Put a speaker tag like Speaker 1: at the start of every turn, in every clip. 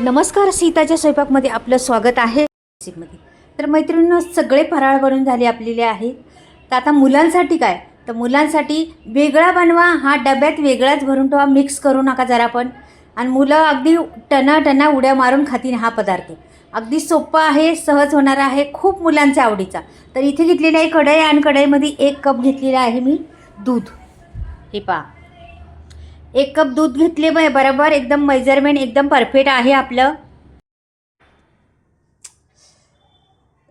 Speaker 1: नमस्कार सीताच्या स्वयंपाकमध्ये आपलं स्वागत आहे. मध्ये. तर मैत्रिणींनो सगळे फराळ बनून झाले आपलेले आहेत तर आता मुलांसाठी काय? तर मुलांसाठी वेगळा बनवा. हा डब्यात वेगळाच भरून ठेवा. मिक्स करू नका जरा पण. आणि मुलं अगदी टना टना उड्या मारून खातील हा पदार्थ. अगदी सोपा आहे सहज होणारा आहे खूप मुलांच्या आवडीचा. तर इथे घेतलेली आहे कढई आणि कढईमध्ये एक कप घेतलेला आहे मी दूध. हे पहा. एक कप दूध घेतले बाय बरोबर? एकदम मेजरमेंट एकदम परफेक्ट आहे आपलं.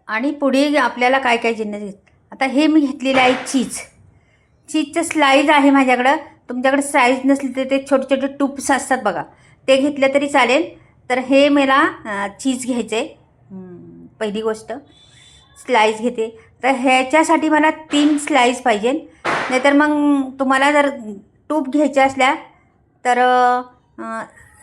Speaker 1: आणि पुढे आपल्याला काय काय जिन्नस आता हे मी घेतलेलं आहे चीज चीजचं स्लाईज आहे माझ्याकडं. तुमच्याकडे साईज नसली तर ते छोटे छोटे टूप्स असतात बघा. ते घेतले तरी चालेल. तर हे मला चीज घ्यायचं आहे पहिली गोष्ट. स्लाईस घेते. तर ह्याच्यासाठी मला तीन स्लाईस पाहिजे नाहीतर मग तुम्हाला जर टूप घ्यायच्या असल्या तर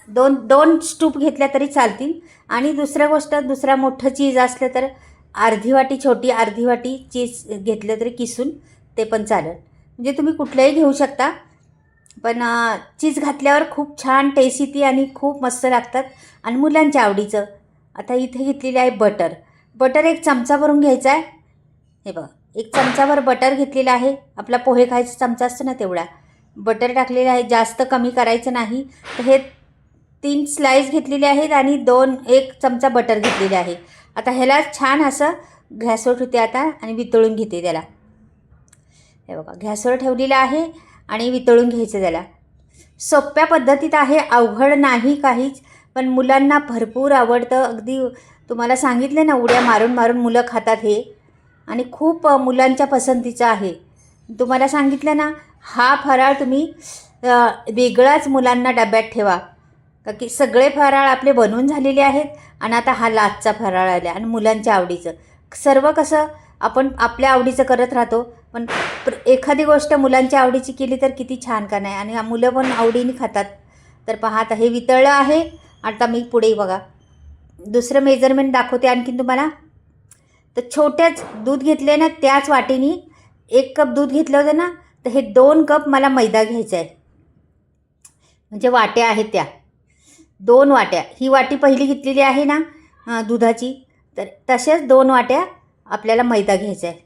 Speaker 1: दोन दोन स्टूप घेतल्या तरी चालतील. आणि दुसऱ्या गोष्ट दुसरा मोठं चीज असलं तर अर्धी वाटी छोटी अर्धी वाटी चीज घेतलं तरी किसून ते पण चालेल. म्हणजे तुम्ही कुठलंही घेऊ शकता पण चीज घातल्यावर खूप छान टेस्ट येते आणि खूप मस्त लागतात. आणि मुलांच्या आवडीचं. आता इथे घेतलेली आहे बटर. बटर एक चमचा भरून घ्यायचा आहे हे बघ एक चमचाभर बटर घेतलेला आहे. आपला पोहे खायचा चमचा असतो ना तेवढा. बटर टाकलेलं आहे जास्त कमी करायचं नाही. तर हे तीन स्लाईस घेतलेले आहेत आणि दोन एक चमचा बटर घेतलेले आहे. आता ह्याला छान असं घॅसवर ठेवते आता आणि वितळून घेते त्याला. हे बघा घॅसवर ठेवलेलं आहे आणि वितळून घ्यायचं त्याला. सोप्या पद्धतीत आहे अवघड नाही काहीच पण मुलांना भरपूर आवडतं. अगदी तुम्हाला सांगितलं ना उड्या मारून मारून मुलं खातात हे. आणि खूप मुलांच्या पसंतीचं आहे. तुम्हाला सांगितलं ना हा फराळ तुम्ही वेगळाच मुलांना डब्यात ठेवा. का की सगळे फराळ आपले बनवून झालेले आहेत आणि आता हा लाचचा फराळ आला आणि मुलांच्या आवडीचं. सर्व कसं आपण आपल्या आवडीचं करत राहतो पण प्र एखादी गोष्ट मुलांच्या आवडीची केली तर किती छान का नाही? आणि मुलं पण आवडीने खातात. तर पहा आता हे वितळलं आहे. आता मी पुढे बघा. दुसरं मेजरमेंट दाखवते आणखीन तुम्हाला. तर छोट्याच दूध घेतले ना त्याच वाटीने एक कप दूध घेतलं होतं ना तर हे दोन कप मला मैदा घ्यायचा आहे. म्हणजे वाट्या आहेत त्या. दोन वाट्या. ही वाटी पहिली घेतलेली आहे ना दुधाची तर तसेच दोन वाट्या आपल्याला मैदा घ्यायचा आहे.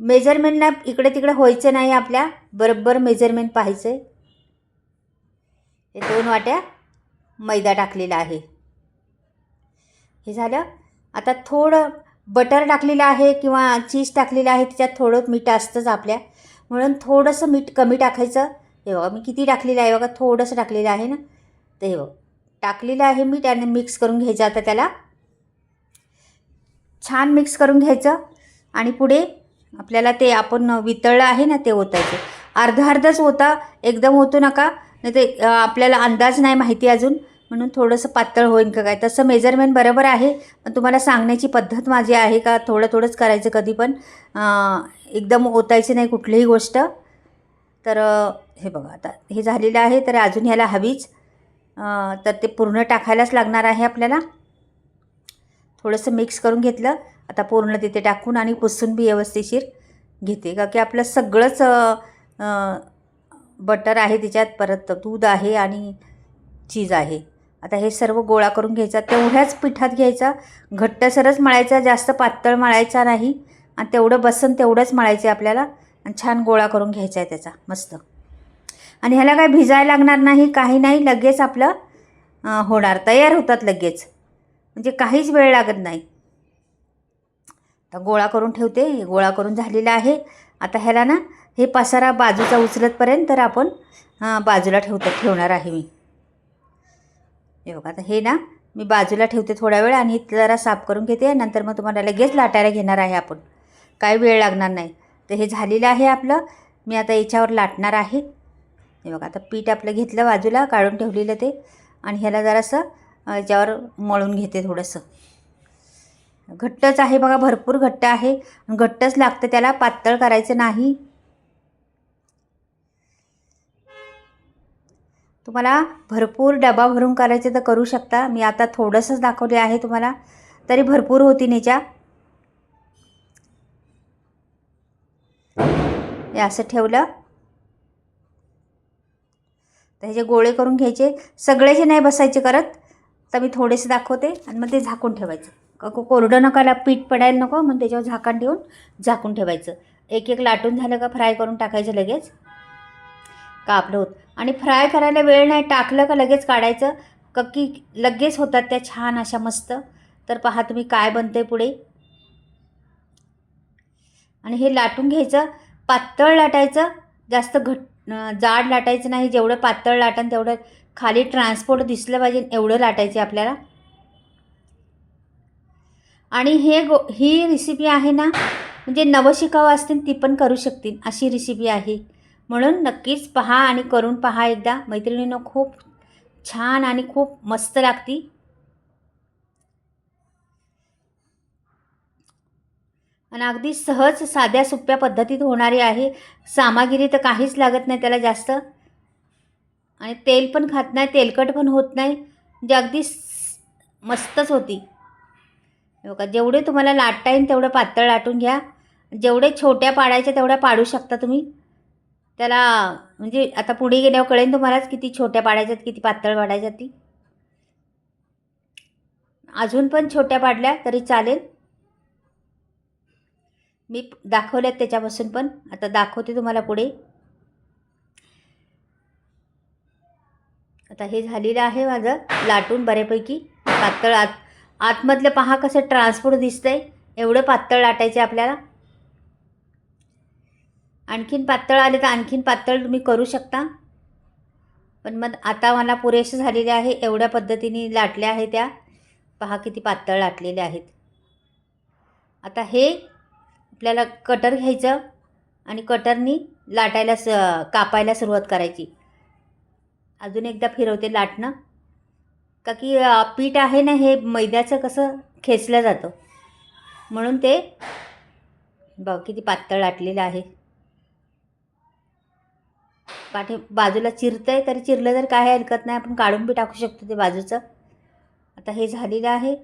Speaker 1: मेजरमेंटला इकडे तिकडे व्हायचं नाही आपल्या बरोबर मेजरमेंट पाहायचं आहे हे दोन वाट्या मैदा टाकलेला आहे. हे झालं. आता थोडं बटर टाकलेलं आहे किंवा चीज टाकलेलं आहे त्याच्यात थोडं मीठ असतंच आपल्या. म्हणून थोडंसं मीठ कमी टाकायचं. हे बघा मी किती टाकलेलं आहे बघा थोडंसं टाकलेलं आहे ना. तर हे बघ टाकलेलं आहे मीठ आणि मिक्स करून घ्यायचं आता त्याला. छान मिक्स करून घ्यायचं. आणि पुढे आपल्याला ते आपण वितळलं आहे ना ते ओतायचं. अर्धा अर्धाच ओता एकदम ओतू नका. नाही ते आपल्याला अंदाज नाही माहिती अजून. म्हणून थोडंसं पातळ होईल का काय? तसं मेजरमेंट बरोबर आहे पण तुम्हाला सांगण्याची पद्धत माझी आहे का? थोडं थोडंच करायचं कधी पण. एकदम ओतायची नाही कुठलीही गोष्ट. तर हे बघा आता हे झालेलं आहे तर अजून ह्याला हवीच. तर ते पूर्ण टाकायलाच लागणार आहे आपल्याला. थोडंसं मिक्स करून घेतलं. आता पूर्ण तिथे टाकून आणि पुसून बी व्यवस्थिशीर घेते. का की आपलं सगळंच बटर आहे त्याच्यात परत दूध आहे आणि चीज आहे. आता हे सर्व गोळा करून घ्यायचा. तेवढ्याच पिठात घ्यायचा. घट्टसरच मळायचा जास्त पातळ मळायचा नाही. आणि तेवढं बसन तेवढंच मळायचं आहे आपल्याला. आणि छान गोळा करून घ्यायचा आहे त्याचा. मस्त. आणि ह्याला काय भिजायला लागणार नाही काही नाही. लगेच आपलं होणार. तयार होतात लगेच. म्हणजे काहीच वेळ लागत नाही. आता गोळा करून ठेवते. हे गोळा करून झालेला आहे. आता ह्याला ना हे पसारा बाजूचा उचलतपर्यंत तर आपण बाजूला ठेवतो ठेवणार आहे मी. हे बघा आता हे ना मी बाजूला ठेवते थोडा वेळ आणि इथं जरा साफ करून घेते. नंतर मग तुम्हाला लगेच लाटायला घेणार आहे आपण. काय वेळ लागणार नाही. तर हे झालेलं आहे आपलं. मी आता याच्यावर लाटणार आहे. हे बघा आता पीठ आपलं घेतलं बाजूला काढून ठेवलेलं ते. आणि ह्याला जरासं याच्यावर मळून घेते थोडंसं. घट्टच आहे बघा भरपूर घट्ट आहे. घट्टच लागतं त्याला पातळ करायचं नाही. तुम्हाला भरपूर डबा भरून करायचे तर करू शकता. मी आता थोडंसंच दाखवले आहे तुम्हाला. तरी भरपूर होती याच्या हे असं ठेवलं. तर ह्याचे गोळे करून घ्यायचे सगळ्याचे नाही बसायचे करत. तर मी थोडेसे दाखवते आणि मग ते झाकून ठेवायचं. क- को- कोरडं नकाला पीठ पडायला नको मग त्याच्यावर झाकण ठेवून झाकून ठेवायचं. एक एक लाटून झालं का फ्राय करून टाकायचं लगेच. कापलं होत आणि फ्राय करायला वेळ नाही टाकलं का लगेच काढायचं? कक्की की लगेच होतात त्या छान अशा मस्त? तर पहा तुम्ही काय बनते पुढे. आणि हे लाटून घ्यायचं. पातळ लाटायचं. जास्त घट जाड लाटायचं नाही. जेवढं पातळ लाटन तेवढं खाली ट्रान्सपोर्ट दिसलं पाहिजे. एवढं लाटायचे आपल्याला. आणि हे गो ही रेसिपी आहे ना म्हणजे नवशिकावं असतील ती पण करू शकतील. अशी रेसिपी आहे. म्हणून नक्कीच पहा आणि करून पहा एकदा. मैत्रिणीनं खूप छान आणि खूप मस्त लागती. आणि अगदी सहज साध्या सोप्या पद्धतीत होणारी आहे. सामागिरी तर काहीच लागत नाही त्याला जास्त. आणि तेल पण खात नाही तेलकट पण होत नाही. म्हणजे अगदी मस्तच होती. हे बघा जेवढे तुम्हाला लाटता येईल तेवढं पातळ लाटून घ्या. जेवढे छोट्या पाडायच्या तेवढ्या पाडू शकता तुम्ही. त्याला म्हणजे आता पुढे गेल्यावर कळेल तुम्हालाच किती छोट्या पाडायच्यात किती पातळ पाडायच्यात ती. अजून पण छोट्या पाडल्या तरी चालेल. मी दाखवल्यात त्याच्यापासून पण. आता दाखवते तुम्हाला पुढे. आता हे झालेलं आहे माझं लाटून बऱ्यापैकी. पातळ आत आतमधलं पहा कसं ट्रान्सपोर्ट दिसतंय. एवढं पातळ लाटायचं आपल्याला. आणखीन पातळ आले तर आणखीन पातळ तुम्ही करू शकता. पण मग आता मला पुरेसे झालेले आहे एवढ्या पद्धतीने लाटल्या आहे त्या. पहा किती पातळ लाटलेल्या आहेत. आता हे आपल्याला कटर घ्यायचं आणि कटरनी लाटायला स कापायला सुरुवात करायची. अजून एकदा फिरवते लाटणं. का की पीठ आहे ना हे मैद्याचं कसं खेचलं जातं. म्हणून ते बघ किती पातळ लाटलेलं आहे. पाठी बाजूला चिरतं आहे तरी चिरलं तर काय हरकत नाही. आपण काढून बी टाकू शकतो ते बाजूचं. आता हे झालेलं आहे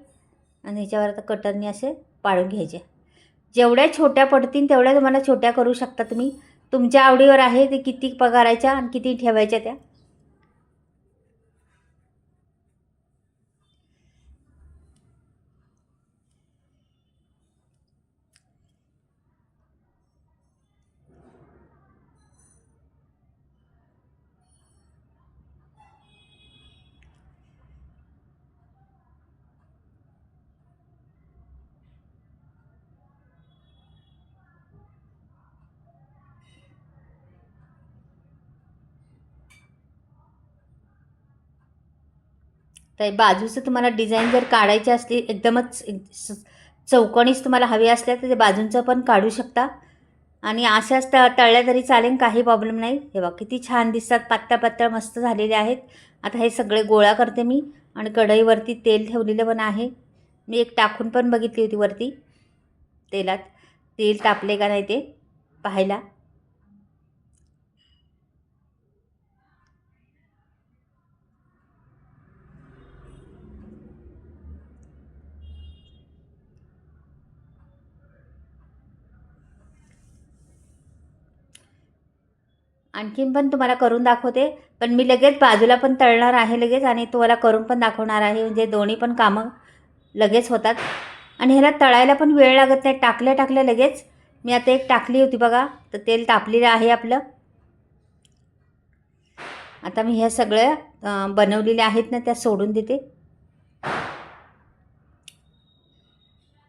Speaker 1: आणि ह्याच्यावर आता कटरने असे पाडून घ्यायचे. जेवढ्या छोट्या पडतील तेवढ्या तुम्हाला छोट्या करू शकता तुम्ही. तुमच्या आवडीवर आहे ते किती पगारायच्या आणि किती ठेवायच्या त्या. तर बाजूचं तुम्हाला डिझाईन जर काढायची असली एकदमच चौकणीच तुम्हाला हवी असल्या तर ते बाजूंचं पण काढू शकता. आणि अशाच त तळल्या तरी चालेल काही प्रॉब्लेम नाही. हे बघा किती छान दिसतात पातळ पातळ मस्त झालेले आहेत. आता हे सगळे गोळा करते मी आणि कढईवरती तेल ठेवलेलं पण आहे. मी एक टाकून पण बघितली होती वरती तेलात. तेल तापले का नाही ते पाहायला. आणखीन पण तुम्हाला करून दाखवते. पण मी लगेच बाजूला पण तळणार आहे लगेच आणि तुम्हाला करून पण दाखवणार आहे. म्हणजे दोन्ही पण कामं लगेच होतात. आणि ह्याला तळायला पण वेळ लागत नाही. टाकल्या टाकल्या लगेच. मी आता एक टाकली होती बघा. तर तेल तापलेलं आहे आपलं. आता मी ह्या सगळ्या बनवलेल्या आहेत ना त्या सोडून देते.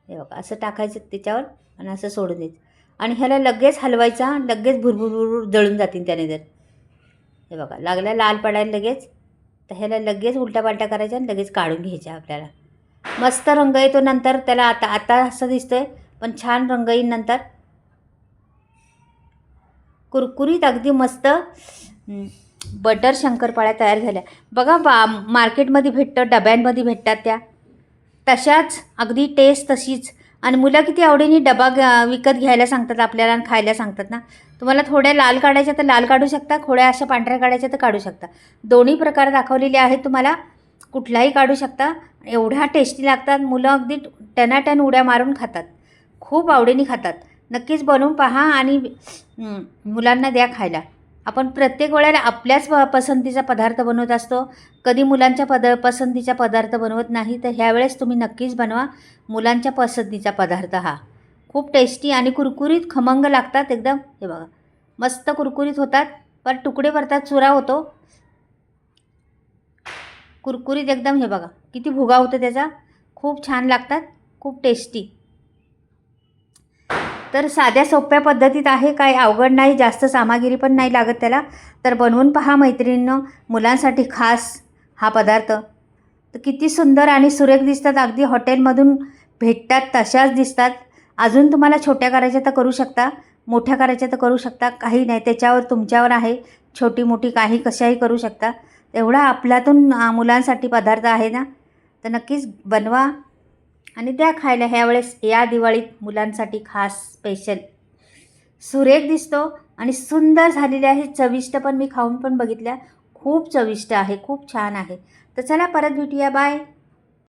Speaker 1: हे बघा असं टाकायचं त्याच्यावर आणि असं सोडून द्यायचं आणि ह्याला लगेच हलवायचा लगेच भुरभुर जळून जातील त्याने जर. हे बघा लागल्या लाल पडायला लगेच तर ह्याला लगेच उलटा पालटा करायच्या आणि लगेच काढून घ्यायच्या आपल्याला. मस्त रंग येतो नंतर त्याला आता आता असं दिसतोय पण छान रंग येईल नंतर. कुरकुरीत अगदी मस्त बटर शंकरपाळ्या तयार झाल्या. बघा बा मार्केटमध्ये भेटतं डब्यांमध्ये भेटतात त्या. तशाच अगदी टेस्ट तशीच. आणि मुलं किती आवडीने डबा विकत घ्यायला सांगतात आपल्याला आणि खायला सांगतात ना. तुम्हाला थोड्या लाल काढायच्या तर लाल काढू शकता थोड्या अशा पांढऱ्या काढायच्या तर काढू शकता. दोन्ही प्रकार दाखवलेले आहेत तुम्हाला कुठलाही काढू शकता. एवढ्या टेस्टी लागतात मुलं अगदी टनाटन उड्या मारून खातात. खूप आवडीने खातात. नक्कीच बनवून पहा आणि मुलांना द्या खायला. आपण प्रत्येक वेळेला आपल्याच प- पसंतीचा पदार्थ बनवत असतो. कधी मुलांच्या पद पसंतीचा पदार्थ बनवत नाही तर ह्यावेळेस तुम्ही नक्कीच बनवा मुलांच्या पसंतीचा पदार्थ हा. खूप टेस्टी आणि कुरकुरीत खमंग लागतात एकदम. हे बघा मस्त कुरकुरीत होतात पण तुकडे भरतात चुरा होतो. कुरकुरीत एकदम हे बघा किती भुगा होतो त्याचा. खूप छान लागतात खूप टेस्टी तर साध्या सोप्या पद्धतीत आहे काय? अवघड नाही जास्त सामग्री पण नाही लागत त्याला. तर बनवून पहा मैत्रिणीनं मुलांसाठी खास हा पदार्थ. तर किती सुंदर आणि सुरेख दिसतात. अगदी हॉटेलमधून भेटतात तशाच दिसतात. अजून तुम्हाला छोट्या करायच्या तर करू शकता मोठ्या करायच्या तर करू शकता. काही नाही त्याच्यावर तुमच्यावर आहे. छोटी मोठी काही कशाही करू शकता. एवढा आपल्यातून मुलांसाठी पदार्थ आहे ना. तर नक्कीच बनवा. आणि त्या खायला ह्यावेळेस या दिवाळीत मुलांसाठी खास स्पेशल सुरेख दिसतो आणि सुंदर झालेले आहे. चविष्ट पण मी खाऊन पण बघितल्या. खूप चविष्ट आहे. खूप छान आहे. तर चला परत भेटूया. बाय